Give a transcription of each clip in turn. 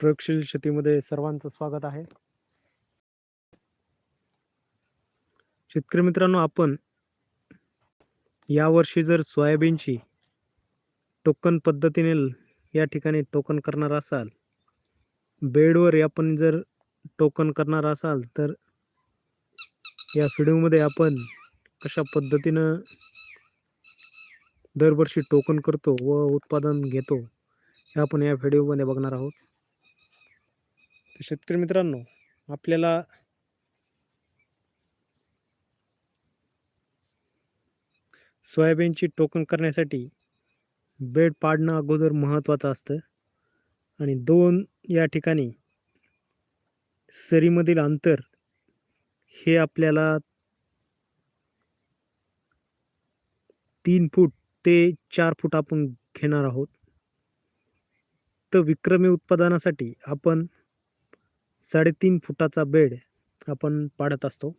प्रयोगशील शेतीमध्ये सर्वांचं स्वागत आहे. शेतकरी मित्रांनो आपण यावर्षी जर सोयाबीनची टोकन पद्धतीने या ठिकाणी टोकन करणार असाल बेडवर आपण जर टोकन करणार असाल तर या व्हिडिओमध्ये आपण कशा पद्धतीनं दरवर्षी टोकन करतो व उत्पादन घेतो हे आपण या व्हिडिओमध्ये बघणार आहोत. शेतकरी मित्रांनो आपल्याला सोयाबीनची टोकन करण्यासाठी बेड पाडणं अगोदर महत्त्वाचं असतं. आणि दोन या ठिकाणी सरीमधील अंतर हे आपल्याला तीन फूट ते चार फूट आपण घेणार आहोत. तर विक्रमी उत्पादनासाठी आपण साडेतीन फुटाचा बेड आपण पाडत असतो.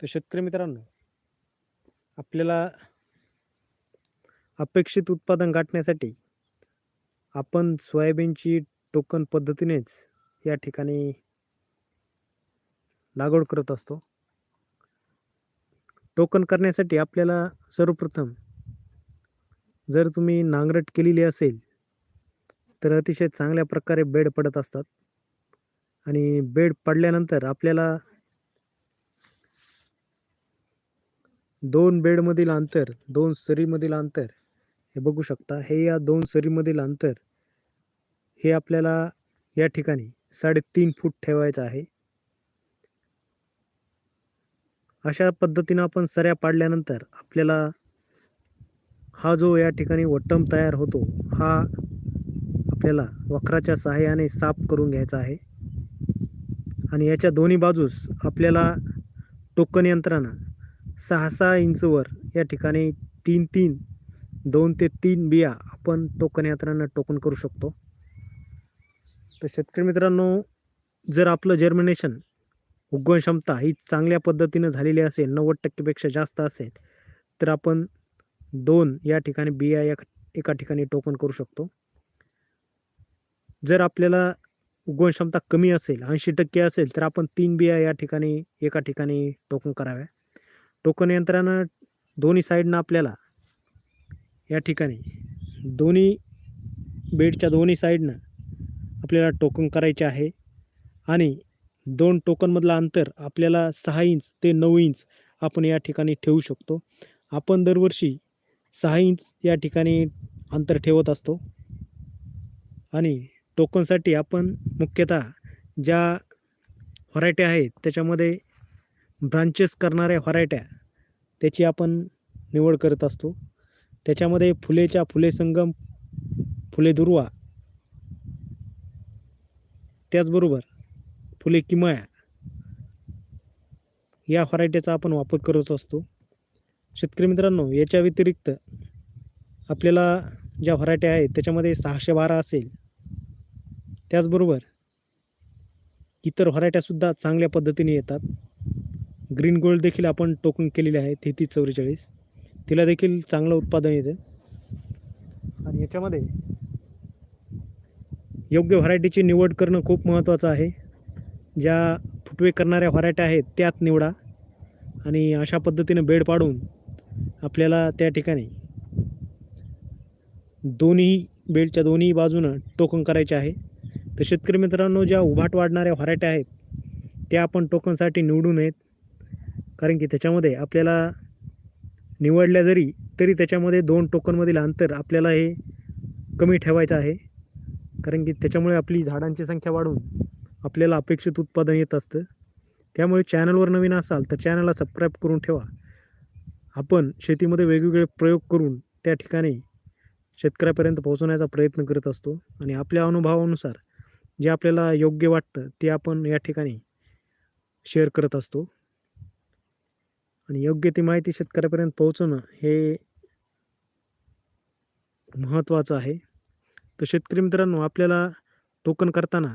तर शेतकरी मित्रांनो आपल्याला अपेक्षित उत्पादन गाठण्यासाठी आपण सोयाबीनची टोकन पद्धतीनेच या ठिकाणी लागवड करत असतो. टोकन करण्यासाठी आपल्याला सर्वप्रथम जर तुम्ही नांगरट केलेली असेल तर अतिशय चांगल्या प्रकारे बेड पडत असतात. आणि बेड पडल्यानंतर आपल्याला दोन बेडमधील अंतर दोन सरीमधील अंतर हे बघू शकता. हे या दोन सरीमधील अंतर हे आपल्याला या ठिकाणी साडेतीन फूट ठेवायचं आहे. अशा पद्धतीनं आपण सऱ्या पाडल्यानंतर आपल्याला हा जो या ठिकाणी वट्टम तयार होतो हा आपल्याला वक्राच्या सहाय्याने साफ करून घ्यायचा आहे. आणि याच्या दोन्ही बाजूस आपल्याला टोकन यंत्रानं सहा सहा इंचवर या ठिकाणी तीन तीन दोन ते तीन बिया आपण टोकन यंत्रांना टोकन करू शकतो. तर शेतकरी मित्रांनो जर आपलं जर्मिनेशन उगवण क्षमता ही चांगल्या पद्धतीनं झालेली असेल नव्वद टक्केपेक्षा जास्त असेल तर आपण दोन या ठिकाणी बिया या एका ठिकाणी टोकन करू शकतो. जर आपल्याला उगवण क्षमता कमी असेल ऐंशी टक्के असेल तर आपण तीन बिया या ठिकाणी एका ठिकाणी टोकन कराव्या. टोकन यंत्रानं दोन्ही साईडनं आपल्याला या ठिकाणी दोन्ही बेडच्या दोन्ही साईडनं आपल्याला टोकन करायचे आहे. आणि दोन टोकनमधलं अंतर आपल्याला सहा इंच ते नऊ इंच आपण या ठिकाणी ठेवू शकतो. आपण दरवर्षी सहा इंच या ठिकाणी अंतर ठेवत असतो. आणि टोकनसाठी आपण मुख्यतः ज्या व्हरायट्या आहेत त्याच्यामध्ये ब्रांचेस करणाऱ्या व्हरायट्या त्याची आपण निवड करत असतो. त्याच्यामध्ये फुलेच्या फुले संगम फुले दुर्वा त्याचबरोबर फुले किमया या व्हरायटीचा आपण वापर करत असतो. शेतकरी मित्रांनो याच्या व्यतिरिक्त आपल्याला ज्या व्हरायटी आहेत त्याच्यामध्ये सहाशे बारा असेल त्याचबरोबर इतर व्हरायट्यासुद्धा चांगल्या पद्धतीने येतात. ग्रीन गोल्ड देखील आपण टोकन केलेले आहे तेहतीस चौवेचाळीस. तिला देखील चांगलं उत्पादन येतं. आणि याच्यामध्ये योग्य व्हरायटीची निवड करणं खूप महत्त्वाचं आहे. ज्या फुटवे करणाऱ्या व्हरायट्या आहेत त्यात निवडा. आणि अशा पद्धतीनं बेड पाडून आपल्याला त्या ठिकाणी दोन्ही बेडच्या दोन्ही बाजूनं टोकन करायचे आहे. तर शेतकरी मित्रांनो ज्या उभाट वाढणाऱ्या व्हरायट्या आहेत त्या आपण टोकनसाठी निवडू नयेत. कारण की त्याच्यामध्ये आपल्याला निवडल्या जरी तरी त्याच्यामध्ये दोन टोकनमधील अंतर आपल्याला हे कमी ठेवायचं आहे. कारण की त्याच्यामुळे आपली झाडांची संख्या वाढून आपल्याला अपेक्षित उत्पादन येत असतं. त्यामुळे चॅनलवर नवीन असाल तर चॅनलला सबस्क्राईब करून ठेवा. आपण शेतीमध्ये वेगवेगळे प्रयोग करून त्या ठिकाणी शेतकऱ्यापर्यंत पोहोचवण्याचा प्रयत्न करत असतो आणि आपल्या अनुभवानुसार जे आपल्याला योग्य वाटतं ते आपण या ठिकाणी शेअर करत असतो. आणि योग्य ती माहिती शेतकऱ्यापर्यंत पोहोचवणं हे महत्त्वाचं आहे. तर शेतकरी मित्रांनो आपल्याला टोकन करताना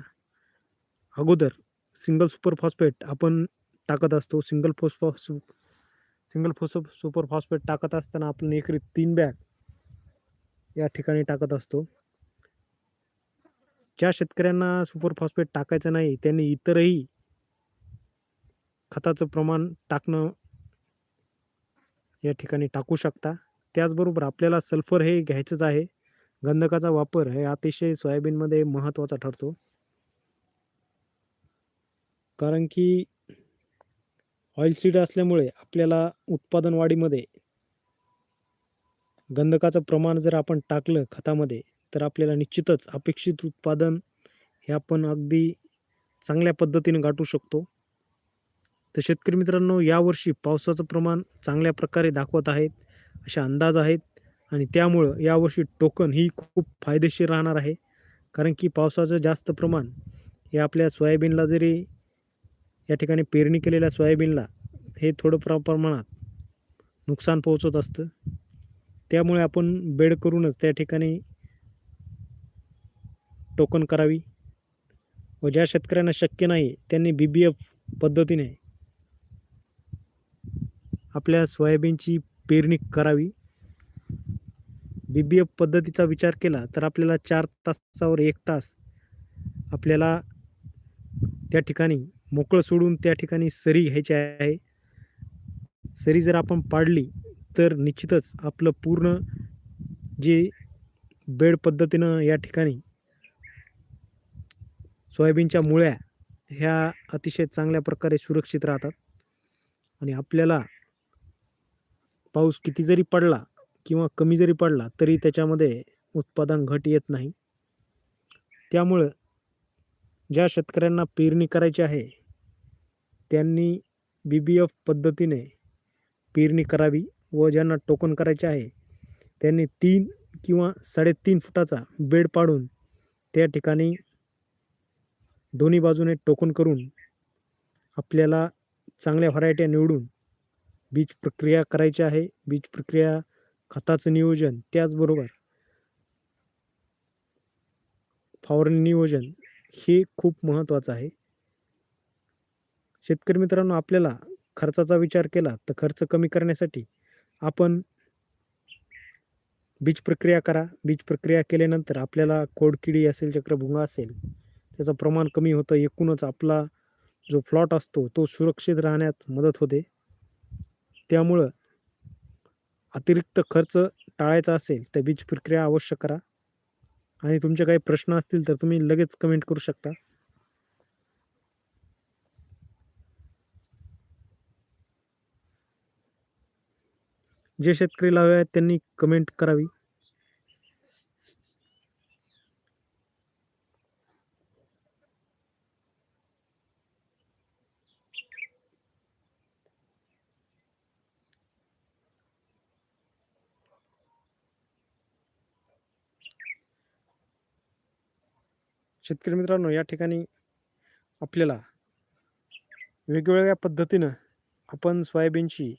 अगोदर सिंगल सुपर फॉस्फेट आपण टाकत असतो. सिंगल फोस्फॉ सु सिंगल फोसो सुपर फॉस्फेट टाकत असताना आपण एकरी तीन बॅग या ठिकाणी टाकत असतो. ज्या शेतकऱ्यांना सुपर फॉस्फेट टाकायचं नाही त्यांनी इतरही खताचं प्रमाण टाकणं या ठिकाणी टाकू शकता. त्याचबरोबर आपल्याला सल्फर हे घ्यायचंच आहे. गंधकाचा वापर हे अतिशय सोयाबीनमध्ये महत्त्वाचा ठरतो. कारण की ऑइल सीड असल्यामुळे आपल्याला उत्पादन वाढीमध्ये गंधकाचं प्रमाण जर आपण टाकलं खतामध्ये तर आपल्याला निश्चितच अपेक्षित उत्पादन हे आपण अगदी चांगल्या पद्धतीने गाठू शकतो. तर शेतकरी मित्रांनो यावर्षी पावसाचं प्रमाण चांगल्या प्रकारे दाखवत आहेत असे अंदाज आहेत आणि त्यामुळं यावर्षी टोकन ही खूप फायदेशीर राहणार आहे. कारण की पावसाचं जास्त प्रमाण हे आपल्या सोयाबीनला जरी या ठिकाणी पेरणी केलेल्या सोयाबीनला हे थोडं प्र प्रमाणात नुकसान पोहोचत असतं. त्यामुळे आपण बेड करूनच त्या ठिकाणी टोकन करावी व ज्या शेतकऱ्यांना शक्य नाही त्यांनी बी बी एफ पद्धतीने आपल्या सोयाबीनची पेरणी करावी. बी बी एफ पद्धतीचा विचार केला तर आपल्याला चार तासावर एक तास आपल्याला त्या ठिकाणी मोकळं सोडून त्या ठिकाणी सरी घ्यायची आहे. सरी जर आपण पाडली तर निश्चितच आपलं पूर्ण जे बेड पद्धतीनं या ठिकाणी सोयाबीनच्या मुळ्या ह्या अतिशय चांगल्या प्रकारे सुरक्षित राहतात. आणि आपल्याला पाऊस किती जरी पडला किंवा कमी जरी पडला तरी त्याच्यामध्ये उत्पादन घट येत नाही. त्यामुळं ज्या शेतकऱ्यांना पेरणी करायची आहे त्यांनी बी बी एफ पद्धतीने पेरणी करावी. व ज्यांना टोकन करायचे आहे त्यांनी तीन किंवा साडेतीन फुटाचा बेड पाडून त्या ठिकाणी दोन्ही बाजूने टोकन करून आपल्याला चांगल्या व्हरायट्या निवडून बीज प्रक्रिया करायची आहे. बीज प्रक्रिया खताचं नियोजन त्याचबरोबर फवारणी नियोजन हे खूप महत्त्वाचं आहे. शेतकरी मित्रांनो आपल्याला खर्चाचा विचार केला तर खर्च कमी करण्यासाठी आपण बीज प्रक्रिया करा. बीज प्रक्रिया केल्यानंतर आपल्याला कोडकिडी असेल चक्रभुंगा असेल त्याचं प्रमाण कमी होतं. एकूणच आपला जो प्लॉट असतो तो सुरक्षित राहण्यात मदत होते. त्यामुळं अतिरिक्त खर्च टाळायचा असेल तर बीज प्रक्रिया अवश्य करा. आणि तुमचे काही प्रश्न असतील तर तुम्ही लगेच कमेंट करू शकता. जे शेतकरी लावे आहेत त्यांनी कमेंट करावी. शेतकरी मित्रांनो या ठिकाणी आपल्याला वेगवेगळ्या पद्धतीनं आपण सोयाबीनची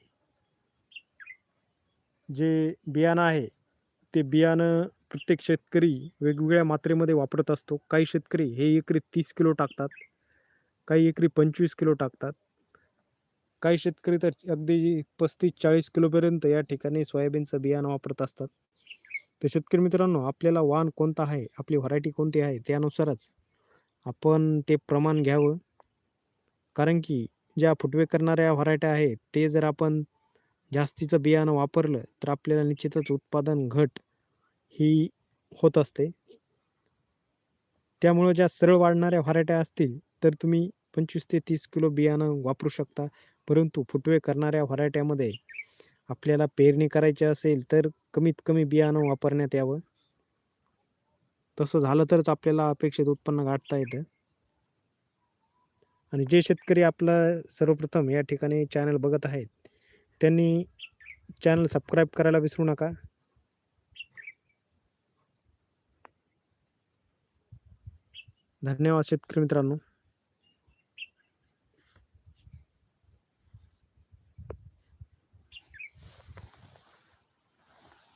जे बियाणं आहे ते बियाणं प्रत्येक शेतकरी वेगवेगळ्या मात्रेमध्ये वापरत असतो. काही शेतकरी हे एकरी तीस किलो टाकतात काही एकरी पंचवीस किलो टाकतात. काही शेतकरी तर अगदी पस्तीस चाळीस किलोपर्यंत या ठिकाणी सोयाबीनचं बियाणं वापरत असतात. तर शेतकरी मित्रांनो आपल्याला वाण कोणता आहे आपली व्हरायटी कोणती आहे त्यानुसारच आपण ते प्रमाण घ्यावं. कारण की ज्या फुटवे करणाऱ्या व्हरायट्या आहेत ते जर आपण जास्तीचं बियाणं वापरलं तर आपल्याला निश्चितच उत्पादन घट ही होत असते. त्यामुळं ज्या सरळ वाढणाऱ्या व्हरायट्या असतील तर तुम्ही पंचवीस ते तीस किलो बियाणं वापरू शकता. परंतु फुटवे करणाऱ्या व्हरायट्यामध्ये आपल्याला पेरणी करायची असेल तर कमीत कमी बियाणं वापरण्यात यावं. तसं झालं तरच आपल्याला अपेक्षित उत्पन्न गाठता येतं. आणि जे शेतकरी आपलं सर्वप्रथम या ठिकाणी चॅनल बघत आहेत त्यांनी चॅनल सबस्क्राईब करायला विसरू नका. धन्यवाद शेतकरी मित्रांनो.